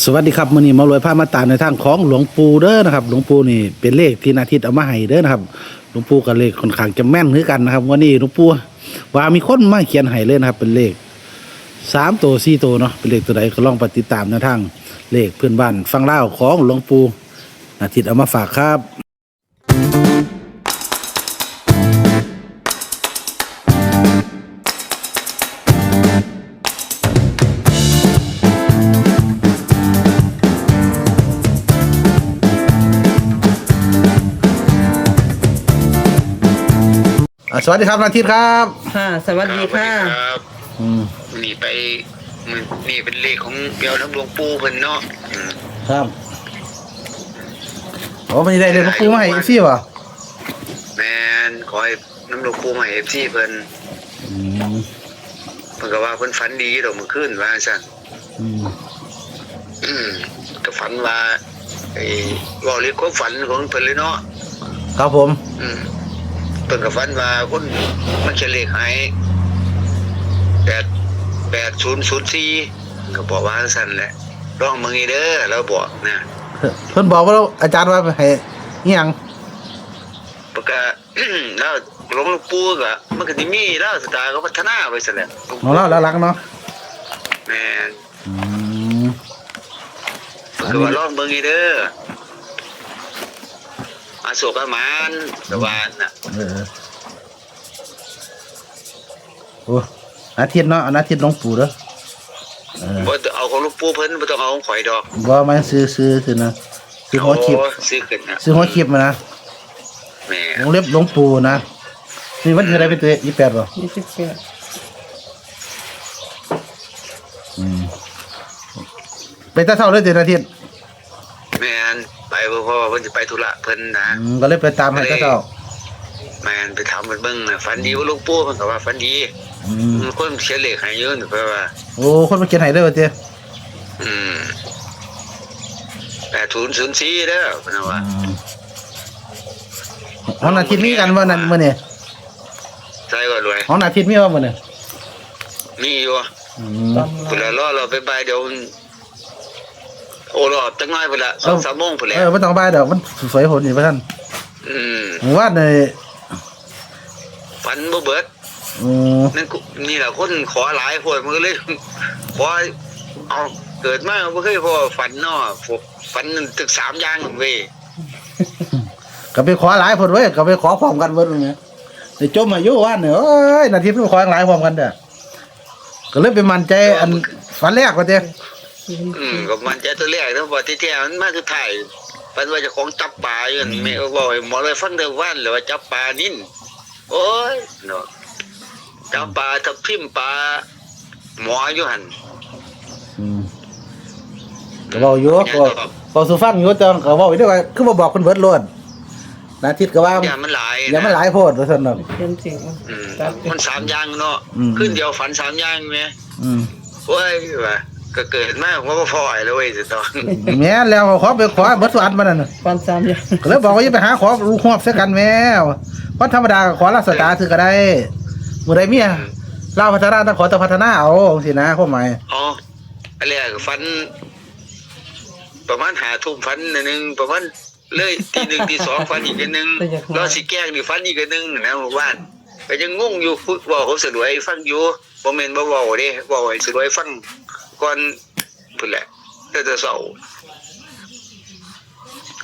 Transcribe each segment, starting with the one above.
สวัสดีครับมื่อนี้มารวยผ้ามาตาในทางของหลวงปู่เด้อนะครับ หลวงปู่นี่เป็นเลขที่นาทิตเอามาให้เด้อนะครับ หลวงปู่กับเลขค่อนข้างจะแม่นเหมือนกันนะครับวันนี้หลวงปู่ว่ามีคนมาเขียนให้เลยนะครับ เป็นเลขสามตัวสี่ตัวเนาะเป็นเลขตัวใดก็ลองไปติดตามในทางเลขเพื่อนบ้านฟังเล่าของหลวงปู่นาทิตเอามาฝากครับ อะสวัสดีครับนาทิตครับค่ะ สวัสดีค่ะ ครับอืมนี่ไปมันนี่เป็นเลขของเปียวน้ำหลวงปู่เพิ่นเนาะอืมครับโอ้ไม่ได้เลยหลวงปู่มาให้อีกซี่วะแมนขอให้น้ำหลวงปู่มาเอฟซีเพิ่นอืมเพิ่นก็ว่าเพิ่นฝันดีดอกมื้อคืนว่าซั่นอืมอืมก็ฝันว่าไอ้เว่าเรื่องความฝันของเพิ่นเลยเนาะครับผม อืมเพิ่นก็ฝันว่าคนมันจะเลขหายแปดแปดศูนย์ศูนย์สี่ก็บอกว่าซั่นแหละลองมึงอีเด้อแล้วบอกนะเพิ่นบอกว่าอาจารย์ว่าให้อิหยังปกแล้วหลวงปู่ก็มันก็สิมีแล้วสตาร์ก็พัฒนาไปซะแล้วเนาะแล้วแล้วรักเนาะแม่นอืมเพิ่นก็ว่าลองเบิ่งอีเด้ออา โศกอามานสวรรค์น่ะเออโอ้อาทิตย์เนาะอาทิตย์หลวงปู่เด้อเออบ่ต้องเอาของหลวงปู่เพิ่นบ่ต้องเอาของข่อยดอกบ่มาซื้อซื้อซื้อนะซื้อหัวคลิปโอ้ซื้อขึ้นนะซื้อหัวคลิปมานะแม่วงเล็บหลวงปู่นะนี่วันที่อะไรเป็นตัวยี่แปดป่ะยี่สิบแปดอืมไปตาเท่าเลยเดือนอาทิตย์ แม่นไปบ่พอเพิ่นสิไปธุระเพิ่นนะอืมก็เลยไปตามให้ตาเท่าแม่นไปถามเพิ่นเบิ่งน่ะฝันดีว่าหลวงปู่เพิ่นก็ว่าฝันดีอืมอืมคนเขียนเลขให้เยอะนี่เพิ่นว่า โอ้คนมาเขียนให้เลยว่าเจ้อืม8004เด้อเพิ่นว่าห้องอาทิตย์มีกันว่านั่นมื่อนี่ใช่ก็รวยห้องอาทิตย์มีว่ามื่อนี่มีอยู่อืม พุ่นละรอเราไปบายเดี๋ยวมัน โอ้รอจังน้อยพุ่นละสองสามโมงพุ่นแหละเออไม่ต้องบายดอกมันสวยผลอยู่พระท่านอืมผมว่าในฝันบ่เบิดอืมนั่นกูนี่แหละคนขอหลายคนมันก็เลย ขอเอาเกิดมาบ่เคยพอฝันเนาะฝันตึกสามอย่างเว้ยก็ไปขอหลายผลไว้ยก็ไปขอพร้อมกันเบิดเลยไอ้จมอายุว่านเนี่ยโอ้ยนาทีเพิ่งขอหลายพร้อมกันเด้อก็เลยไปมั่นใจอันฝันแรกว่าเจ้ อืมก็มันใจตัวแรกเนาะว่าที่แท้มันมาคือถ่ายฝันว่าเจะของจับปลาอยู่นั่นแม่ก็บอกให้หมอเลยฟังเด้อวันเลยว่าจับปลานิ่นโอ้ยเนาะจับปลาทับทิมปลาหมออยู่หั่นอืมก็บอกอยู่ก็บอกสู่ฟังอยู่แต่ก็บอกอยู่ด้วยว่าคือบ่บอกคนเบิดโลดนาทิตย์ก็ว่าอย่ามันหลายอย่ามันหลายโพดว่าซั่นเนาะเขียนเสียงอืมตัดเป็มันสามอย่างเนาะอืมขึ้นเดียวฝันสามอย่างไหมอืมโอ้ยว่า ก็เกิดมาว่าบ่พอไอ้เลยเว้ยสิตอนแม่นแล้วขอไปขอเบิดสุอันมานั่นน่ะฟันสามอย่างก็เลยบอกว่าอย่าไปหาขอลูกหอบเสียกันแม่เพราะธรรมดาก็ขอรักษาถือก็ได้มื้อใดเมียลาวพัฒนาต้องขอแต่พัฒนาเอาสินะความหมายอ๋ออะไรอะฝัน ประมาณหาทุ่มฝันอันหนึงประมาณเลยตีหนึ่งตีสองฝันอีกอันหนึงแล้วสิแกล้งนี่ฝันอีกอันหนึงนะหมู่บ้านก็ยังงงอยู่พูดว่าเขาสรวยฟังอยู่บ่แม่นบ่เว้าเด้เว้าให้สรวยฟัง ก่อนพุ่นแหละแต่จะเศร้า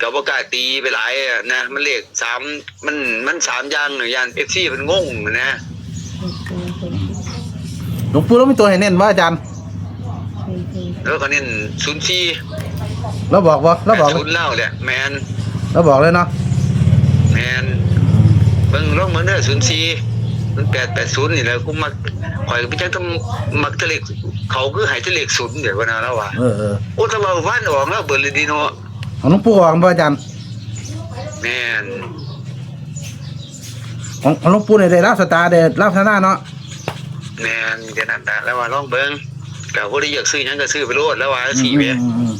ก็บ่กล้าตีไปหลายอะนะมันเลขสามมันมันสามอย่างน่ะยาน FC มันงงนะหลวงปู่แล้วมีตัวให้เน้นว่าอาจารย์แล้วก็เน้นศูนย์สี่เราบอกบ่เราบอกศูนย์เล่าแหละแมนเราบอกเลยเนาะแมนเบิ่งลองเบิ่งเด้อศูนย์สี่ มันแปดแปดศูนย์นี่แหละกูมักข่อยก็ไปจังทำมักทะเลขเขาคือใหายทะเลขศูนย์เดี๋ยวว่านะแล้วว่าเออเออโอ้ถ้าว่าวันออกแล้วเบิดเลยดีเนาะของหลวงปู่ออกบ่อาจารย์แม่นของของหลวงปู่เนี่ยได้รับสตาร์ได้รับพัฒนาเนาะแม่นจะนั่นนะแล้วว่าลองเบิ่งก็บ่ได้อยากซื้อหยังก็ซื้อไปโลดแล้วว่าสี่เว้ย อืมอืม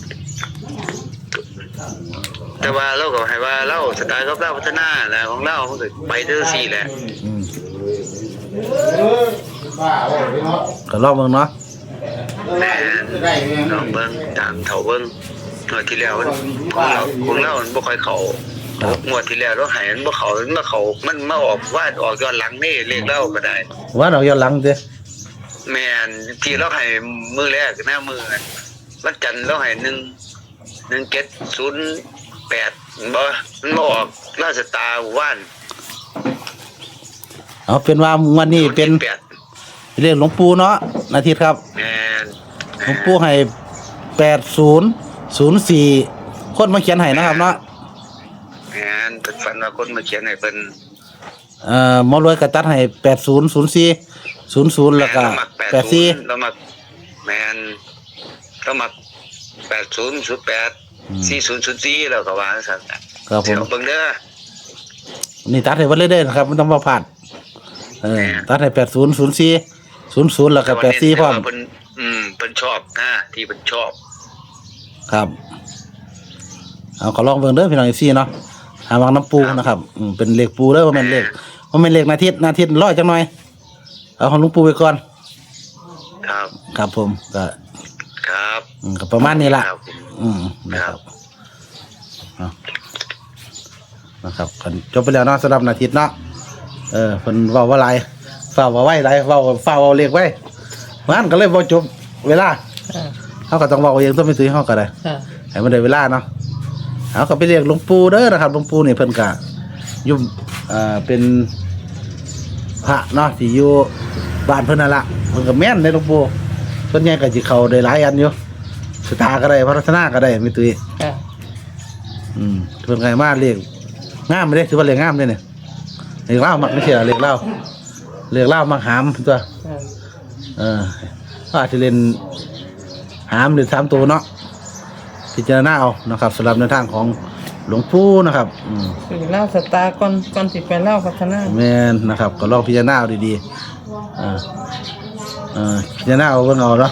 แต่ว่าเราก็ให้ว่าเราสไตล์กับเราพัฒนาแหละของเรามันก็ไปเด้อสี่แหละ ก็ลองเบิ่งเนาะแม่ลองเบิ้งตามเถาเบิ้งงวดที่แล้วมันของเราของเรามันบ่ค่อยเข้าครับงวดที่แล้วเราหายมันบ่เข้ามันมาเข้ามันมาออกว่าออกย้อนหลังนี่เลขเล่าก็ได้ว่าเราย้อนหลังเด้แม่นที่เราให้มือแรกหน้ามือนั้นวันจันทร์เราให้หนึ่งหนึ่งเจ็ดศูนย์แปดบ่มันมาออกราชตาว่าน เอาเป็นว่าวันนี้เป็นแปดเรียกหลวงปู่เนาะนาทิตครับ แม่นหลวงปู่ให้แปดศูนย์ศูนย์สี่คนมาเขียนให้นะครับเนาะแม่นเป็นฝันว่าคนมาเขียนให้เพิ่นเอ่อหมอรวยกระตัดให้แปดศูนย์ศูนย์สี่ศูนย์ศูนย์แล้วก็เรามักแปดสี่80เรามักแม่นเรามักแปดศูนย์ศูนย์แปดสี่ศูนย์ศูนย์สี่เราก็ว่าสั่นน่ะครับผเดี๋ยมวเบิ่งเด้อนี่ตัดให้วันเลยเด้อนะครับไม่ต้องมาพลาด เออแหม่ตัดให้แปดศูนย์ศูนย์สี่ศูนย์ศูนย์แล้วก็แปดสี่พร้อม แต่ว่าเพิ่นอืมเพิ่นชอบนะที่เพิ่นชอบ ครับ เอาขอลองเบิ่งเด้อพี่น้องอีซี่เนาะหาวังน้ำปูนะครับอืมเป็นเลขปูเด้อว่าแม่นเลขว่าแม่นเลขนาทิตนาทิตร้อยจังหน่อย เอาของหลุงปูไปก่อน ครับครับผมก็ครับอืมก็ประมาณนี้ละครับผมอืมนะครับเอานะครับกันจบไปแล้วเนาะสำหรับนาทิตเนาะ เออเพิ่นเว้าว่าหลายฝ้าเว้าไว้หลายเว้าฝ้าเว้าเลขไว้มันก็เลยบ่จบเวลาค่ะเฮาก็ต้องเว้าเองต้องไปตื้อเฮาก็ได้ ค่ะให้มันได้เวลาเนาะเอาก็ไปเรียกหลวงปู่เด้อนะครับหลวงปู่นี่เพิ่นก็อยู่เอ่อเป็นพระเนาะที่อยู่บ้านเพิ่นนั่นละเพิ่นก็แม่นในหลวงปู่ส่วนใหญ่ก็สิเข้าได้หลายอันอยู่สตาร์ก็ได้พัฒนาก็ได้มีตุ้ยค่ะอืมเพิ่นก็ให้มาเรียกงามไม่ได้ถือว่าเรียกงามเด้เนี่ย เรียกเล่ามักไม่ใช่เหรอเรียกเล่าเรียกเล่ามักหามตัวค่ะเออก็อาจจะเล่นหามหรือสามตัวเนาะพิจารณาเอานะครับสำหรับในวทางของหลวงปู่นะครับอืมคือเล่าสตาร์ก่อนก่อนสิไปเล่าพัฒนาแมนนะครับ ก็ลองพิจารณาเอาดีๆอ่าเอ่าพิจารณาเอาเบิ่งเอาเนาะ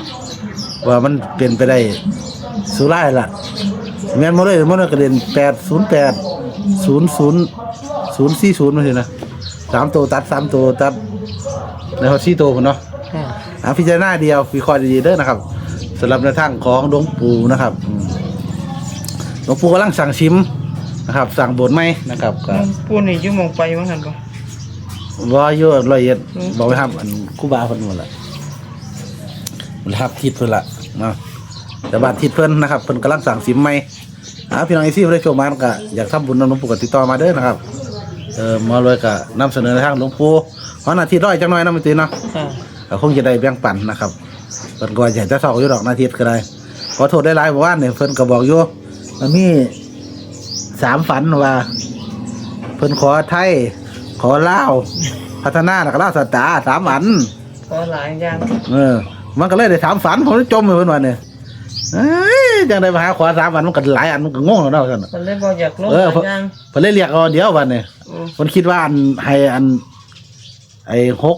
ว่ามันเป็นไปได้สุร่ายล่ะแมนมาเลยมาเลยกระเด็นแปดศูนย์แปดศูนย์ศูนย์ศูนย์สี่ศูนย์มาสินะ สามตัวตัดสามตัวตัดแล้วสี่ตัวพุ่นเนาะค่ะอ่าพิจารณาเดียววิเคราะห์ดีๆเด้อนะครับสำหรับในทางของหลวงปู่นะครับอืมหลวงปู่กำลังสั่งชิมนะครับ สั่งบทไหมนะครับก็ ปูนี่อยู่หมองไปว่าหั่นบ่ว่าอยู่ร้อยเอ็ดอืมบอกไว้ครับอันครู่บาเพิ่นหมดละมันทับทิศเพิ่นละเนาะแต่บาดทิศเพิ่นนะครับเพิ่นกำลังสั่งชิมไหมอ่าพี่น้องไอซี่ได้ชมมาก็อยากทำบุญนำหลวงปู่ก็ติดต่อมาเด้อนะครับ เออมาเลยก็นำเสนอในทางหลวงปู่เพราะหน้าที่ร้อยจังหน่อยนะมันตีเนาะ ค่ะก็คงจะได้แบ่งปันนะครับเพิ่นก็ว่าอยากจะเศร้าอยู่ดอกนาทีก็ได้ขอโทษได้หลายๆบอกว่าเนี่ยเพิ่นก็บอกอยู่มันมีสามฝันว่า เพิ่นขอไทย ขอลาวพัฒนาแล้วก็ลาวสตาร์สามอัน ขอหลายอย่างเออ มันก็เลยได้สามฝันผมเลยจมอยู่เพิ่นว่าเนี่ยเอ้ย จังได้มาหาขอสามอันมันก็หลายอันมันก็งงแล้วเนาะซั่นน่ะเพิ่นเลยบ่อยากลงเอหอลายอย่างเพิ่นเลยเรียกเอาเดี๋ยววันเนี่ยอืมมันคิดว่าอันให้อัน ไอ้หก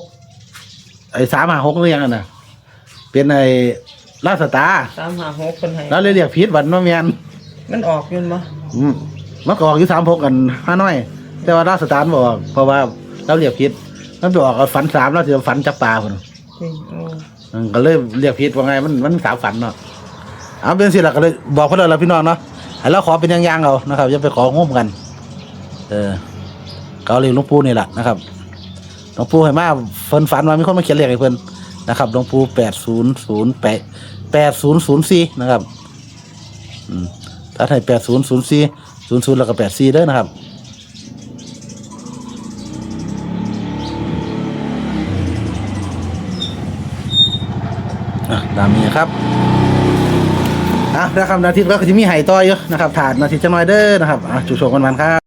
ไอ้สามหาหกหรือยังอะน่ะ เป็นไอ้ลาสตาร์ตามหาหกเพิ่นให้แล้วเลยเรียกผิดวันว่าแมนมันออกอยืนบ่อืมมันก็ออกอยู่สามหกกันห้าน้อย แต่ว่าลาสตาร์บอกเพราะว่าเราเรียกผิดมันไปออกเอาฝันสามแล้วจะฝันจับปลาคนจริงโอ้อืมก็เลยเรียกผิดว่าไงมันมันสามฝันเนาะ เอาเป็นสิละก็เลยบอกเพื่อนเราพี่น้องเนาะให้เราขอเป็นย่างๆเอานะครับอย่าไปของุ่มกัน เออเอาเรียกหลวงปู่นี่แหละนะครับหลวงปู่ให้มาเพิ่นฝันว่ามีคนมาเขียนเลขให้เพิ่นนะครับหลวงปู่แปดศูนย์ศูนย์แปดแปดศูนย์ศูนย์สี่นะครับอืมถ้าให้แปดศูนย์ศูนย์สี่ศูนย์ศูนย์แล้วก็แปดสี่เด้อนะครับอะตามนี้ครับ อะนะครับนาทีก็จะมีไห่ต่ออยู่นะครับถาดนาทีจะน้อยเด้อนะครับอะจุชมกันมันครับ